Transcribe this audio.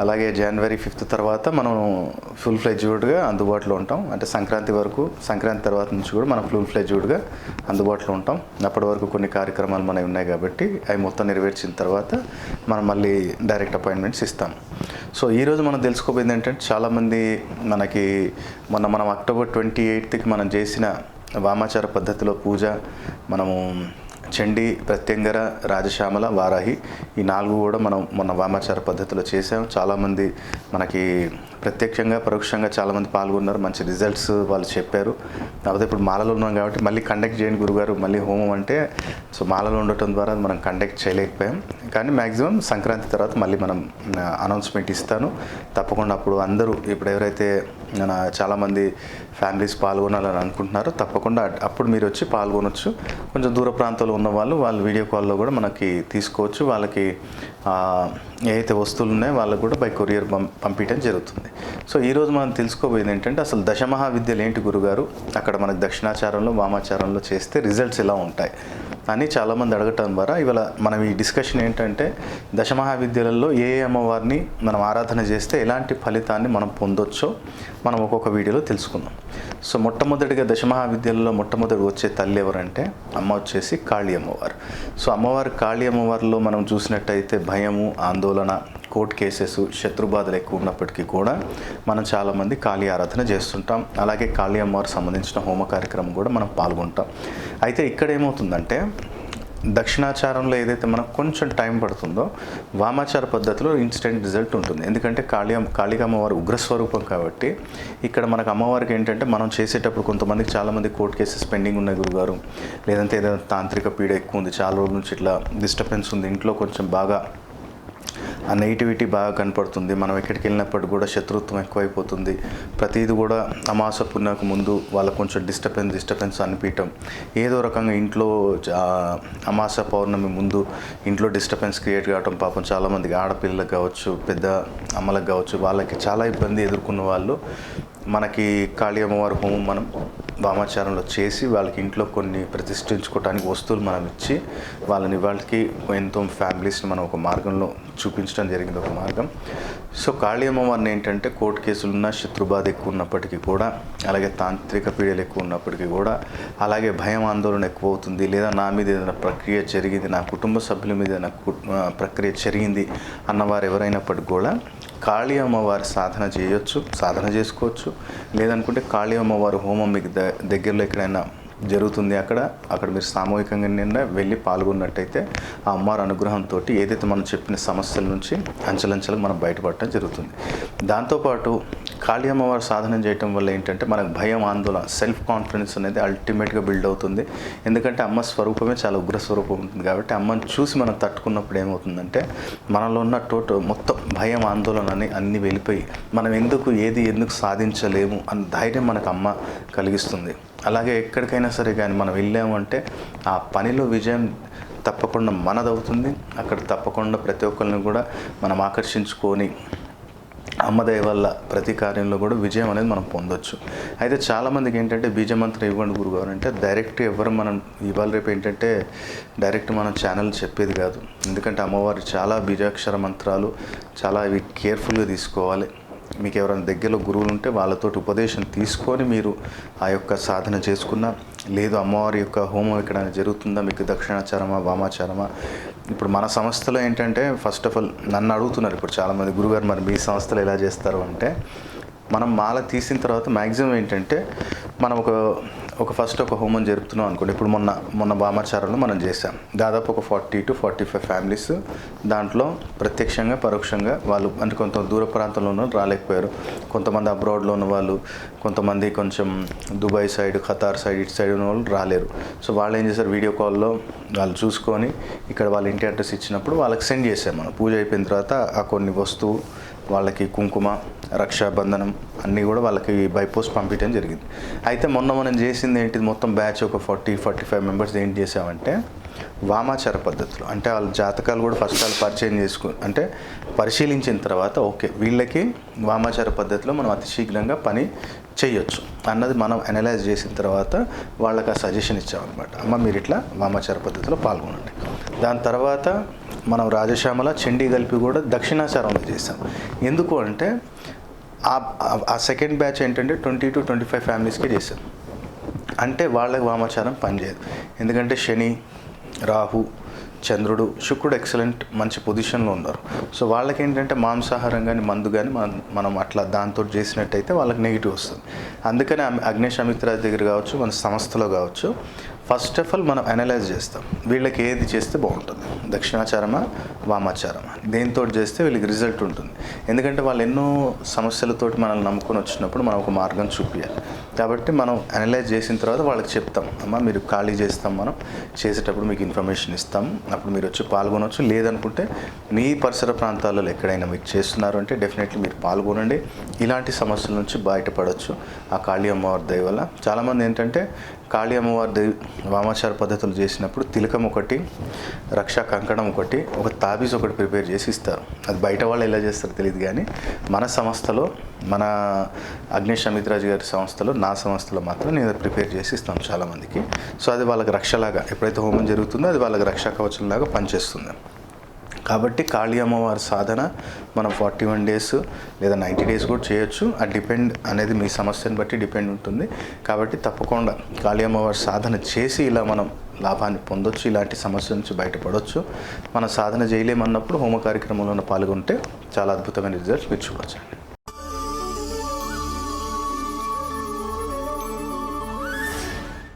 అలాగే జనవరి ఫిఫ్త్ తర్వాత మనం ఫుల్ ఫ్లెజ్డ్గా అందుబాటులో ఉంటాం. అంటే సంక్రాంతి వరకు సంక్రాంతి తర్వాత నుంచి కూడా మనం ఫుల్ ఫ్లెజ్డ్గా అందుబాటులో ఉంటాం. అప్పటి వరకు కొన్ని కార్యక్రమాలు మనవి ఉన్నాయి కాబట్టి అవి మొత్తం నెరవేర్చిన తర్వాత మనం మళ్ళీ డైరెక్ట్ అపాయింట్మెంట్స్ ఇస్తాం. సో ఈరోజు మనం తెలుసుకోబోయేది ఏంటంటే చాలామంది మనకి మొన్న మనం అక్టోబర్ ట్వంటీ ఎయిత్కి మనం చేసిన వామాచార పద్ధతిలో పూజ మనము చండి ప్రత్యంగర రాజశ్యామల వారాహి ఈ నాలుగు కూడా మనం మొన్న వామాచార పద్ధతిలో చేసాం చాలామంది మనకి ప్రత్యక్షంగా పరోక్షంగా చాలామంది పాల్గొన్నారు. మంచి రిజల్ట్స్ వాళ్ళు చెప్పారు. కాకపోతే ఇప్పుడు మాలలో ఉన్నాం కాబట్టి మళ్ళీ కండక్ట్ చేయండి గురుగారు. మళ్ళీ హోమం అంటే సో మాలలో ఉండటం ద్వారా మనం కండక్ట్ చేయలేకపోయాం. కానీ మ్యాక్సిమం సంక్రాంతి తర్వాత మళ్ళీ మనం అనౌన్స్మెంట్ ఇస్తాను. తప్పకుండా అప్పుడు అందరూ ఇప్పుడు ఎవరైతే మన చాలామంది ఫ్యామిలీస్ పాల్గొనాలని అనుకుంటున్నారో తప్పకుండా అప్పుడు మీరు వచ్చి పాల్గొనొచ్చు. కొంచెం దూర ప్రాంతాల్లో ఉన్న వాళ్ళు వాళ్ళు వీడియో కాల్లో కూడా మనకి తీసుకోవచ్చు. వాళ్ళకి ఏవైతే వస్తువులు ఉన్నాయో వాళ్ళకు కూడా బై కొరియర్ పం పంపించడం జరుగుతుంది. సో ఈరోజు మనం తెలుసుకోబోయేది ఏంటంటే అసలు దశమహావిద్యలు ఏంటి గురుగారు? అక్కడ మనకు దక్షిణాచారంలో వామాచారంలో చేస్తే రిజల్ట్స్ ఎలా ఉంటాయి? అని చాలామంది అడగటం ద్వారా ఇవాళ మనం ఈ డిస్కషన్ ఏంటంటే దశమహావిద్యలలో ఏ ఏ అమ్మవారిని మనం ఆరాధన చేస్తే ఎలాంటి ఫలితాన్ని మనం పొందొచ్చో మనం ఒక్కొక్క వీడియోలో తెలుసుకుందాం. సో మొట్టమొదటిగా దశమహావిద్యలలో మొట్టమొదటి వచ్చే తల్లి ఎవరంటే అమ్మ వచ్చేసి కాళీ అమ్మవారు. సో అమ్మవారు కాళీ అమ్మవారిలో మనం చూసినట్టయితే భయము ఆందోళన కోర్టు కేసెస్ శత్రుబాధలు ఎక్కువ ఉన్నప్పటికీ కూడా మనం చాలామంది కాళీ ఆరాధన చేస్తుంటాం. అలాగే కాళీ అమ్మవారు సంబంధించిన హోమ కార్యక్రమం కూడా మనం పాల్గొంటాం. అయితే ఇక్కడ ఏమవుతుందంటే దక్షిణాచారంలో ఏదైతే మనకు కొంచెం టైం పడుతుందో వామాచార పద్ధతిలో ఇన్స్టెంట్ రిజల్ట్ ఉంటుంది. ఎందుకంటే కాళీ కాళిక అమ్మవారి ఉగ్రస్వరూపం కాబట్టి ఇక్కడ మనకు అమ్మవారికి ఏంటంటే మనం చేసేటప్పుడు కొంతమందికి చాలామంది కోర్టు కేసెస్ పెండింగ్ ఉన్నాయి గురుగారు. లేదంటే ఏదైనా తాంత్రిక పీడ ఎక్కువ ఉంది. చాలా రోజుల నుంచి ఇట్లా డిస్టర్బెన్స్ ఉంది. ఇంట్లో కొంచెం బాగా ఆ నెగిటివిటీ బాగా కనపడుతుంది. మనం ఎక్కడికి వెళ్ళినప్పుడు కూడా శత్రుత్వం ఎక్కువైపోతుంది. ప్రతిదీ కూడా అమాస పుణ్యకు ముందు వాళ్ళకు కొంచెం డిస్టర్బెన్స్ డిస్టర్బెన్స్ అనిపించటం. ఏదో రకంగా ఇంట్లో అమాస పౌర్ణమి ముందు ఇంట్లో డిస్టర్బెన్స్ క్రియేట్ కావటం పాపం చాలామందికి ఆడపిల్లలకు కావచ్చు పెద్ద అమ్మలకు కావచ్చు వాళ్ళకి చాలా ఇబ్బంది ఎదుర్కొన్న వాళ్ళు మనకి కాళీ అమ్మవారి హోమం మనం వామాచారంలో చేసి వాళ్ళకి ఇంట్లో కొన్ని ప్రతిష్ఠించుకోవడానికి వస్తువులు మనం ఇచ్చి వాళ్ళని వాళ్ళకి ఎంతో ఫ్యామిలీస్ని మనం ఒక మార్గంలో చూపించడం జరిగింది ఒక మార్గం. సో కాళీ అమ్మవారిని ఏంటంటే కోర్టు కేసులు ఉన్న శత్రుబాధ ఎక్కువ ఉన్నప్పటికీ కూడా అలాగే తాంత్రిక పీడలు ఎక్కువ ఉన్నప్పటికీ కూడా అలాగే భయం ఆందోళన ఎక్కువ అవుతుంది లేదా నా మీద ఏదైనా ప్రక్రియ జరిగింది నా కుటుంబ సభ్యుల మీద ఏదైనా కు- ప్రక్రియ జరిగింది అన్నవారు ఎవరైనప్పటికీ కూడా కాళీ అమ్మవారి సాధన చేయొచ్చు సాధన చేసుకోవచ్చు. లేదనుకుంటే కాళీ అమ్మవారి హోమం మీకు ద- దగ్గరలో ఎక్కడైనా జరుగుతుంది అక్కడ. అక్కడ మీరు సామూహికంగా నిన్న వెళ్ళి పాల్గొన్నట్టయితే ఆ అమ్మవారి అనుగ్రహంతో ఏదైతే మనం చెప్పిన సమస్యల నుంచి అంచెలంచెలకు మనం బయటపడటం జరుగుతుంది. దాంతోపాటు కాళీ అమ్మవారి సాధన చేయటం వల్ల ఏంటంటే మనకు భయం ఆందోళన సెల్ఫ్ కాన్ఫిడెన్స్ అనేది అల్టిమేట్గా బిల్డ్ అవుతుంది. ఎందుకంటే అమ్మ స్వరూపమే చాలా ఉగ్ర స్వరూపం ఉంటుంది కాబట్టి అమ్మని చూసి మనం తట్టుకున్నప్పుడు ఏమవుతుందంటే మనలో ఉన్న టోటల్ మొత్తం భయం ఆందోళన అని అన్నీ వెళ్ళిపోయి మనం ఎందుకు ఏది ఎందుకు సాధించలేము అన్న ధైర్యం మనకు అమ్మ కలిగిస్తుంది. అలాగే ఎక్కడికైనా సరే కానీ మనం వెళ్ళామంటే ఆ పనిలో విజయం తప్పకుండా మనదవుతుంది. అక్కడ తప్పకుండా ప్రతి ఒక్కరిని కూడా మనం ఆకర్షించుకొని అమ్మదయ వల్ల ప్రతి కార్యంలో కూడా విజయం అనేది మనం పొందొచ్చు. అయితే చాలామందికి ఏంటంటే బీజమంత్రం ఇవ్వండి గురుగారు అంటే డైరెక్ట్ ఎవరు మనం ఇవాళ రేపు ఏంటంటే డైరెక్ట్ మనం ఛానల్ చెప్పేది కాదు. ఎందుకంటే అమ్మవారి చాలా బీజాక్షర మంత్రాలు చాలా ఇవి కేర్ఫుల్గా తీసుకోవాలి. మీకు ఎవరైనా దగ్గరలో గురువులు ఉంటే వాళ్ళతోటి ఉపదేశం తీసుకొని మీరు ఆ యొక్క సాధన చేసుకున్న లేదు అమ్మవారి యొక్క హోమం ఎక్కడైనా జరుగుతుందా? మీకు దక్షిణాచారమా వామాచారమా? ఇప్పుడు మన సంస్థలో ఏంటంటే ఫస్ట్ ఆఫ్ ఆల్ నన్ను అడుగుతున్నారు ఇప్పుడు చాలామంది గురుగారు మరి మీ సంస్థలో ఎలా చేస్తారు? అంటే మనం మాల తీసిన తర్వాత మ్యాక్సిమం ఏంటంటే మనం ఒక ఒక ఫస్ట్ ఒక హోమం జరుపుతున్నాం అనుకోండి. ఇప్పుడు మొన్న మొన్న బామాచారంలో మనం చేసాం దాదాపు ఒక forty two forty five families దాంట్లో ప్రత్యక్షంగా పరోక్షంగా వాళ్ళు అంటే కొంత దూర ప్రాంతంలో ఉన్న రాలేకపోయారు. కొంతమంది అబ్రాడ్లో ఉన్న వాళ్ళు కొంతమంది కొంచెం దుబాయ్ సైడ్ ఖతార్ సైడ్ ఇటు సైడ్ ఉన్న వాళ్ళు రాలేరు. సో వాళ్ళు ఏం చేశారు? వీడియో కాల్లో వాళ్ళు చూసుకొని ఇక్కడ వాళ్ళ ఇంటి అడ్రస్ ఇచ్చినప్పుడు వాళ్ళకి సెండ్ చేశాం మనం. పూజ అయిపోయిన తర్వాత ఆ కొన్ని వస్తువు వాళ్ళకి కుంకుమ రక్షాబంధనం అన్నీ కూడా వాళ్ళకి బైపోస్ట్ పంపించడం జరిగింది. అయితే మొన్న మనం చేసింది ఏంటిది మొత్తం బ్యాచ్ ఒక ఫార్టీ ఫార్టీ ఫైవ్ మెంబర్స్ ఏంటి చేసామంటే వామాచార పద్ధతులు. అంటే వాళ్ళ జాతకాలు కూడా ఫస్ట్ వాళ్ళు పరిచయం చేసుకు అంటే పరిశీలించిన తర్వాత ఓకే వీళ్ళకి వామాచార పద్ధతిలో మనం అతి శీఘ్రంగా పని చేయొచ్చు అన్నది మనం అనలైజ్ చేసిన తర్వాత వాళ్ళకి ఆ సజెషన్ ఇచ్చామన్నమాట. అమ్మ మీరు ఇట్లా వామాచార పద్ధతిలో పాల్గొనండి. దాని తర్వాత మనం రాజశ్యామల చండీ కలిపి కూడా దక్షిణాచారంలో చేసాం ఎందుకు అంటే ఆ- ఆ- సెకండ్ బ్యాచ్ ఏంటంటే ట్వంటీ టు ట్వంటీ ఫైవ్ ఫ్యామిలీస్కి చేసాం అంటే వాళ్ళకి వామాచారం పనిచేయదు. ఎందుకంటే శని రాహు చంద్రుడు శుక్రుడు ఎక్సలెంట్ మంచి పొజిషన్లో ఉన్నారు. సో వాళ్ళకి ఏంటంటే మాంసాహారం కానీ మందు కానీ మనం మనం అట్లా దాంతో చేసినట్టయితే వాళ్ళకి నెగిటివ్ వస్తుంది. అందుకని అగ్నేష్ అమిత్రాజ్ దగ్గర కావచ్చు మన సంస్థలో కావచ్చు ఫస్ట్ ఆఫ్ ఆల్ మనం అనలైజ్ చేస్తాం. వీళ్ళకి ఏది చేస్తే బాగుంటుంది? దక్షిణాచారమా వామాచారమా? దేంతో చేస్తే వీళ్ళకి రిజల్ట్ ఉంటుంది? ఎందుకంటే వాళ్ళు ఎన్నో సమస్యలతోటి మనల్ని నమ్ముకొని వచ్చినప్పుడు మనం ఒక మార్గం చూపించాలి కాబట్టి మనం అనలైజ్ చేసిన తర్వాత వాళ్ళకి చెప్తాం. అమ్మ మీరు ఖాళీ చేస్తాం మనం. చేసేటప్పుడు మీకు ఇన్ఫర్మేషన్ ఇస్తాం. అప్పుడు మీరు వచ్చి పాల్గొనవచ్చు లేదనుకుంటే మీ పరిసర ప్రాంతాలలో ఎక్కడైనా మీరు చేస్తున్నారు అంటే డెఫినెట్లీ మీరు పాల్గొనండి. ఇలాంటి సమస్యల నుంచి బయటపడవచ్చు ఆ కాళీ అమ్మవారి దయ వల్ల. చాలామంది ఏంటంటే కాళీ అమ్మవారి దేవి వామాచార పద్ధతులు చేసినప్పుడు తిలకం ఒకటి రక్షా కంకణం ఒకటి ఒక తాబీజ్ ఒకటి ప్రిపేర్ చేసి ఇస్తారు. అది బయట వాళ్ళు ఎలా చేస్తారో తెలియదు కానీ మన సంస్థలో మన అగ్నేష్ అమిత్రాజు గారి సంస్థలో నా సంస్థలో మాత్రం నేను ప్రిపేర్ చేసి ఇస్తాం చాలామందికి. సో అది వాళ్ళకి రక్షలాగా ఎప్పుడైతే హోమం జరుగుతుందో అది వాళ్ళకి రక్షా కవచంలాగా పనిచేస్తుంది. కాబట్టి కాళీ అమ్మవారి సాధన మనం ఫార్టీ వన్ డేస్ లేదా నైంటీ డేస్ కూడా చేయొచ్చు. ఆ డిపెండ్ అనేది మీ సమస్యను బట్టి డిపెండ్ ఉంటుంది. కాబట్టి తప్పకుండా కాళీ అమ్మవారి సాధన చేసి ఇలా మనం లాభాన్ని పొందొచ్చు ఇలాంటి సమస్య నుంచి బయటపడవచ్చు మనం సాధన చేయలేమన్నప్పుడు హోమ కార్యక్రమంలో పాల్గొంటే చాలా అద్భుతమైన రిజల్ట్స్ మీరు చూడొచ్చు.